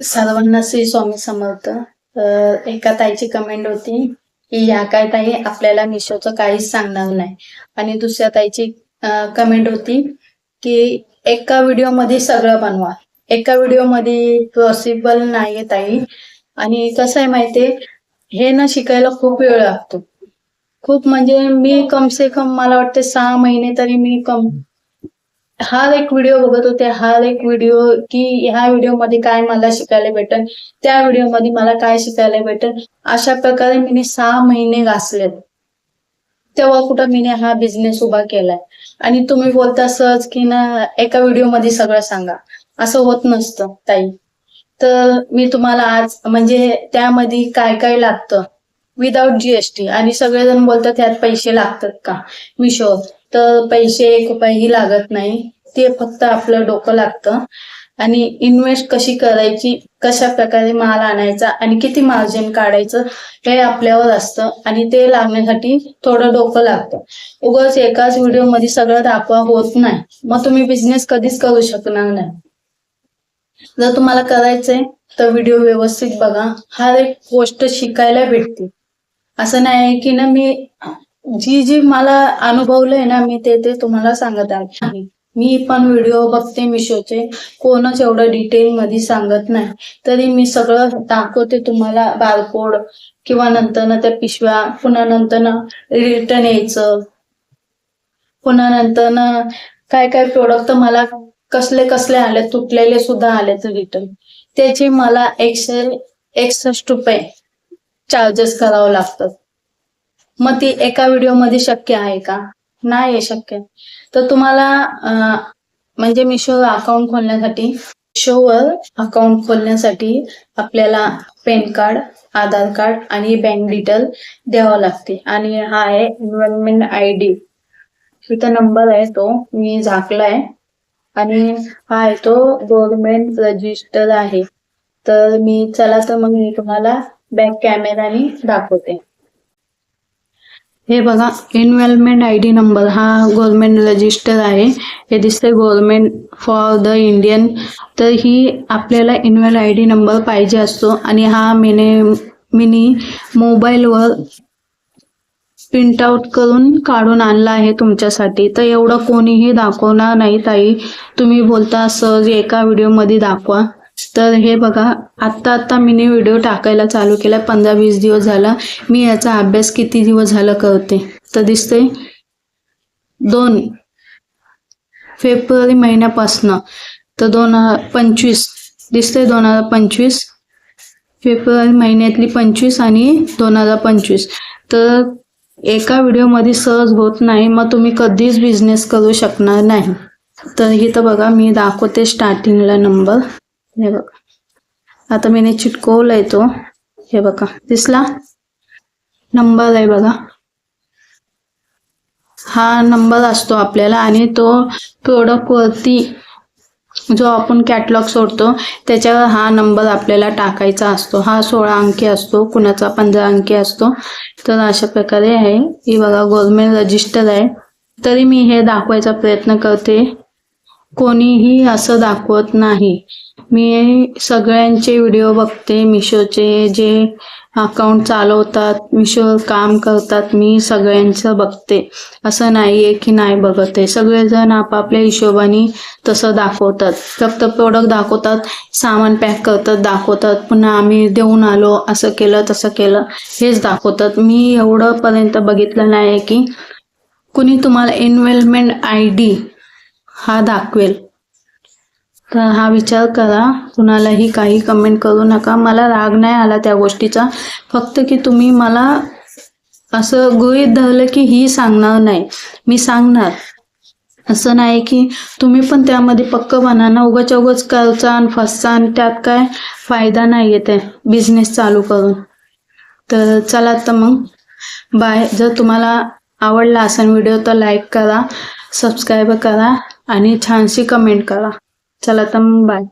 सर्वांना श्री स्वामी समर्थ. एका ताईची कमेंट होती की या काय ताई आपल्याला मिशोचं काहीच सांगणार नाही. आणि दुसऱ्या ताईची कमेंट होती की एका व्हिडिओमध्ये सगळं बनवा. एका व्हिडिओमध्ये पॉसिबल नाहीये ताई. आणि कसं आहे माहितीये हे ना शिकायला खूप वेळ लागतो. खूप म्हणजे मी कम से कम मला वाटते सहा महिने तरी मी कम हर एक व्हिडिओ बघत होते. हा एक व्हिडिओ की ह्या व्हिडिओमध्ये काय मला शिकायला भेटेल त्या व्हिडिओमध्ये मला काय शिकायला भेटेल अशा प्रकारे मी सहा महिने घासलेत. तेव्हा कुठं मी हा बिझनेस उभा केलाय? आणि तुम्ही बोलता सहज की ना एका व्हिडिओमध्ये सगळं सांगा. असं होत नसतं ताई. तर मी तुम्हाला आज म्हणजे त्यामध्ये काय काय लागतं? विदाउट जीएसटी आणि सगळेजण बोलतात त्यात पैसे लागतात का? मिशो तर पैसे एक रुपयाही लागत नाही. ते फक्त आपलं डोकं लागतं. आणि इन्व्हेस्ट कशी करायची कशा प्रकारे माल आणायचा आणि किती मार्जिन काढायचं हे आपल्यावर असतं. आणि ते लागण्यासाठी थोडं डोकं लागतं. उगाच एकाच व्हिडिओमध्ये सगळं दाखवा होत नाही. मग तुम्ही बिझनेस कधीच करू शकणार नाही. जर तुम्हाला करायचंय तर व्हिडिओ व्यवस्थित बघा. हर एक गोष्ट शिकायला भेटते. असं नाही की ना मी जी जी मला अनुभवलंय ना मी ते ते तुम्हाला सांगत आहे. मी पण व्हिडिओ बघते मिशोचे. कोणच एवढं डिटेल मध्ये सांगत नाही. तरी मी सगळं दाखवते तुम्हाला बारकोड किंवा नंतर ना त्या पिशव्या पुन्हा नंतर ना रिटर्न यायचं. पुन्हा नंतर ना काय काय प्रोडक्ट मला कसले कसले आले तुटलेले सुद्धा आले रिटर्न त्याचे मला एकशे एकसष्ट रुपये चार्जेस करावं लागतात. मग ती एका व्हिडिओमध्ये शक्य आहे का? नाही शक्य. तर तुम्हाला म्हणजे मिशो अकाउंट खोलण्यासाठी मिशोवर अकाउंट खोलण्यासाठी आपल्याला पॅन कार्ड आधार कार्ड आणि बँक डिटेल द्यावं लागते. आणि हा आहे इन्व्हेस्टमेंट आय डी तिथं नंबर आहे तो मी झाकलाय. आणि हा आहे तो गव्हर्नमेंट रजिस्टर आहे. तर मी चला तर मग मी तुम्हाला बॅक कॅमेराने दाखवते. हे बघा इन्व्हेस्टमेंट आय डी नंबर हा गव्हर्नमेंट रजिस्टर आहे. हे दिसतंय गव्हर्नमेंट फॉर द इंडियन तर ही आपल्याला इन्व्हेल आय डी नंबर पाहिजे असतो. आणि हा मिने मिनी मोबाईलवर प्रिंट आउट करून काढून आणला आहे तुमच्यासाठी. तर एवढं कोणीही दाखवणार नाही ताई. तुम्ही बोलता सहज एका व्हिडिओमध्ये दाखवा. तर हे बघा आत्ता आत्ता मी व्हिडिओ टाकायला चालू केला पंधरा वीस दिवस झाला. मी याचा अभ्यास किती दिवस झाला करते? तर दिसते दोन फेब्रुवारी महिन्यापासनं तर दोन हजार पंचवीस दिसतंय दोन हजार पंचवीस फेब्रुवारी महिन्यातली पंचवीस आणि दोन हजार पंचवीस. तर एका व्हिडिओमध्ये सहज होत नाही मग तुम्ही कधीच बिझनेस करू शकणार नाही. तर इथं बघा मी दाखवते स्टार्टिंगला नंबर हे बघा. आता मी चिटकवलाय तो. हे बघा. दिसला? नंबर आहे बघा. हा नंबर असतो आपल्याला आणि तो प्रोडक्ट वरती जो आपण कॅटलॉग सोडतो त्याच्यावर हा नंबर आपल्याला टाकायचा असतो. हा सोळा अंकी असतो कुणाचा पंधरा अंकी असतो. तर अशा प्रकारे आहे. ही बघा गव्हर्नमेंट रजिस्टर आहे. तरी मी हे दाखवायचा प्रयत्न करते. कोणीही असं दाखवत नाही. मी सगळ्यांचे व्हिडिओ बघते मिशोचे जे अकाउंट चालवतात मिशोवर काम करतात मी सगळ्यांचं बघते. असं नाही आहे की नाही बघत आहे. सगळेजण आपापल्या हिशोबाने तसं दाखवतात. फक्त प्रोडक्ट दाखवतात सामान पॅक करतात दाखवतात. पुन्हा आम्ही देऊन आलो असं केलं तसं केलं हेच दाखवतात. मी एवढंपर्यंत बघितलं नाही की कुणी तुम्हाला इन्व्हेस्टमेंट आय डी हा दाखवेल. तर हा विचार करा. कुणालाही काही कमेंट करू नका. मला राग नाही आला त्या गोष्टीचा. फक्त की तुम्ही मला असं गृहित धरलं की ही सांगणार नाही. मी सांगणार. असं नाही की तुम्ही पण त्यामध्ये पक्क बना. ना उगाच उगाच फसचा आणि त्यात काय फायदा नाही येते बिझनेस चालू करून. तर चला तर मग. बाय जर तुम्हाला आवडला असेल व्हिडिओ तर लाईक करा सबस्क्राईब करा आणि छानशी कमेंट करा. चला तर मग बाय